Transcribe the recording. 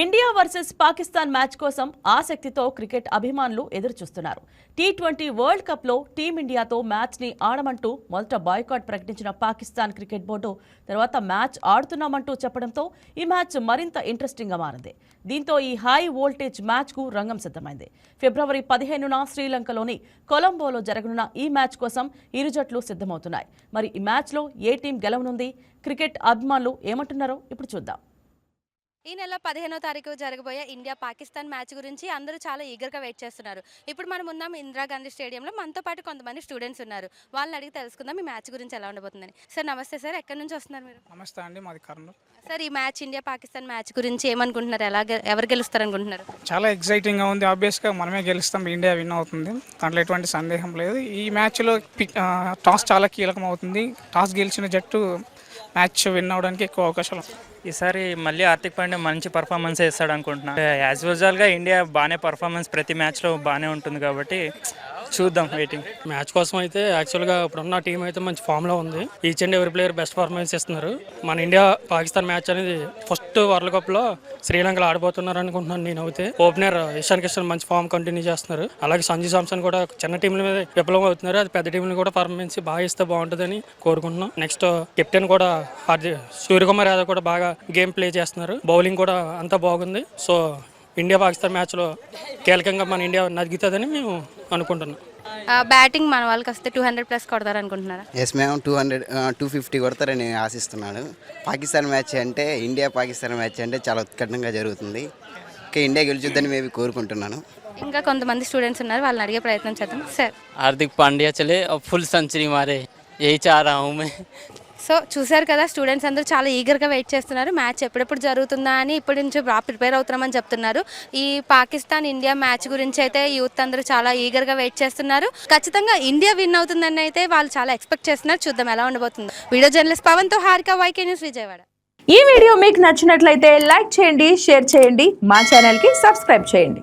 India versus Pakistan match కోసం ఆసక్తితో cricket అభిమానులు ఎదురుచూస్తున్నారు. టీ ట్వంటీ వరల్డ్ కప్లో టీమిండియాతో మ్యాచ్ని ఆడమంటూ మొదట బాయ్కాట్ ప్రకటించిన పాకిస్తాన్ క్రికెట్ బోర్డు తర్వాత మ్యాచ్ ఆడుతున్నామంటూ చెప్పడంతో ఈ మ్యాచ్ మరింత ఇంట్రెస్టింగ్గా మారింది. దీంతో ఈ హై వోల్టేజ్ మ్యాచ్కు రంగం సిద్ధమైంది. ఫిబ్రవరి పదిహేనున శ్రీలంకలోని కొలంబోలో జరగనున్న ఈ మ్యాచ్ కోసం ఇరు జట్లు సిద్ధమవుతున్నాయి. మరి ఈ మ్యాచ్లో ఏ టీం గెలవనుంది? క్రికెట్ అభిమానులు ఏమంటున్నారో ఇప్పుడు చూద్దాం. ఈ నెల పదిహేనో తారీఖు జరగబోయే ఇండియా పాకిస్తాన్ మ్యాచ్ గురించి అందరూ చాలా ఈగర్గా వెయిట్ చేస్తున్నారు. ఇప్పుడు మనం ఉన్నాం ఇందిరాగాంధీ స్టేడియంలో మనతో పాటు కొంతమంది స్టూడెంట్స్ ఉన్నారు. వాళ్ళని అడిగి తెలుసుకుందాం ఈ మ్యాచ్ గురించి ఎలా ఉండబోతుందని. సార్ నమస్తే సార్ ఎక్కడి నుంచి వస్తున్నారు మీరు? నమస్తే అండి మాది కర్నూలు. సార్ ఈ మ్యాచ్ ఇండియా పాకిస్తాన్ మ్యాచ్ గురించి ఏమనుకుంటున్నారు? ఎలా ఎవరు గెలుస్తారు అనుకుంటున్నారు చాలా ఎగ్జైటింగ్గా ఉంది. ఆబ్వియస్గా మనమే గెలుస్తాం ఇండియా విన్ అవుతుంది. దాంట్లో ఎటువంటి సందేహం లేదు. ఈ మ్యాచ్లో టాస్ చాలా కీలకం అవుతుంది టాస్ గెలిచిన జట్టు మ్యాచ్ విన్ అవడానికి ఎక్కువ అవకాశాలు. ఈసారి మళ్ళీ హార్దిక్ పాండ్యా మంచి పర్ఫార్మెన్స్ ఇస్తాడు అనుకుంటున్నా. యాజ్ యూజువల్గా ఇండియా బాగానే పర్ఫార్మెన్స్ ప్రతి మ్యాచ్లో బాగానే ఉంటుంది కాబట్టి చూద్దాం వెయిటింగ్ మ్యాచ్ కోసం అయితే యాక్చువల్గా ఇప్పుడున్న టీం అయితే మంచి ఫామ్లో ఉంది. ఈచ్ అండ్ ఎవరి ప్లేయర్ బెస్ట్ పర్ఫార్మెన్స్ ఇస్తున్నారు. మన ఇండియా పాకిస్తాన్ మ్యాచ్ అనేది ఫస్ట్ వరల్డ్ కప్లో శ్రీలంకలో ఆడబోతున్నారు అనుకుంటున్నాను నేను అయితే. ఓపెనర్ ఇషాన్ కిషన్ మంచి ఫామ్ కంటిన్యూ చేస్తున్నారు. అలాగే సంజు సామ్సన్ కూడా చిన్న టీంల మీద విప్లవం అవుతున్నారు. అది పెద్ద టీంలు కూడా పర్ఫార్మెన్స్ బాగా ఇస్తే బాగుంటుందని కోరుకుంటున్నాం. నెక్స్ట్ కెప్టెన్ కూడా సూర్యకుమార్ యాదవ్ కూడా బాగా గేమ్ ప్లే చేస్తున్నారు. బౌలింగ్ కూడా అంతా బాగుంది. సో ఇండియా పాకిస్తాన్ మ్యాచ్లో కీలకంగా మన ఇండియా నగ్గుతుందని మేము అనుకుంటున్నాం. బ్యాటింగ్ మన వాళ్ళకి వస్తే టూ హండ్రెడ్ ప్లస్ కొడతారు అనుకుంటున్నారా ఎస్ మేము టూ హండ్రెడ్ టూ ఫిఫ్టీ కొడతారని ఆశిస్తున్నాను పాకిస్తాన్ మ్యాచ్ అంటే ఇండియా పాకిస్తాన్ మ్యాచ్ అంటే చాలా ఉత్కంఠంగా జరుగుతుంది ఇంకా ఇండియా గెలుచుద్దని మేము కోరుకుంటున్నాను ఇంకా కొంతమంది స్టూడెంట్స్ ఉన్నారు వాళ్ళని అడిగే ప్రయత్నం చేద్దాం సార్ हार्दिक पांड्या चले और फुल सेंचुरी मारे यही चाह रहा हूँ मैं సో చూశారు కదా స్టూడెంట్స్ అందరూ చాలా ఈగర్గా వెయిట్ చేస్తున్నారు. మ్యాచ్ ఎప్పుడెప్పుడు జరుగుతుందా అని ఇప్పటి నుంచి బాగా ప్రిపేర్ అవుతున్నామని చెప్తున్నారు. ఈ పాకిస్తాన్ ఇండియా మ్యాచ్ గురించి అయితే యూత్ అందరూ చాలా ఈగర్గా వెయిట్ చేస్తున్నారు. ఖచ్చితంగా ఇండియా విన్ అవుతుందని అయితే వాళ్ళు చాలా ఎక్స్పెక్ట్ చేస్తున్నారు. చూద్దాం ఎలా ఉండబోతుందో. వీడియో జర్నలిస్ట్ పవన్తో హారిక వైకే న్యూస్ విజయవాడ. ఈ వీడియో మీకు నచ్చినట్లయితే లైక్ చేయండి షేర్ చేయండి. మా ఛానల్కి సబ్స్క్రైబ్ చేయండి.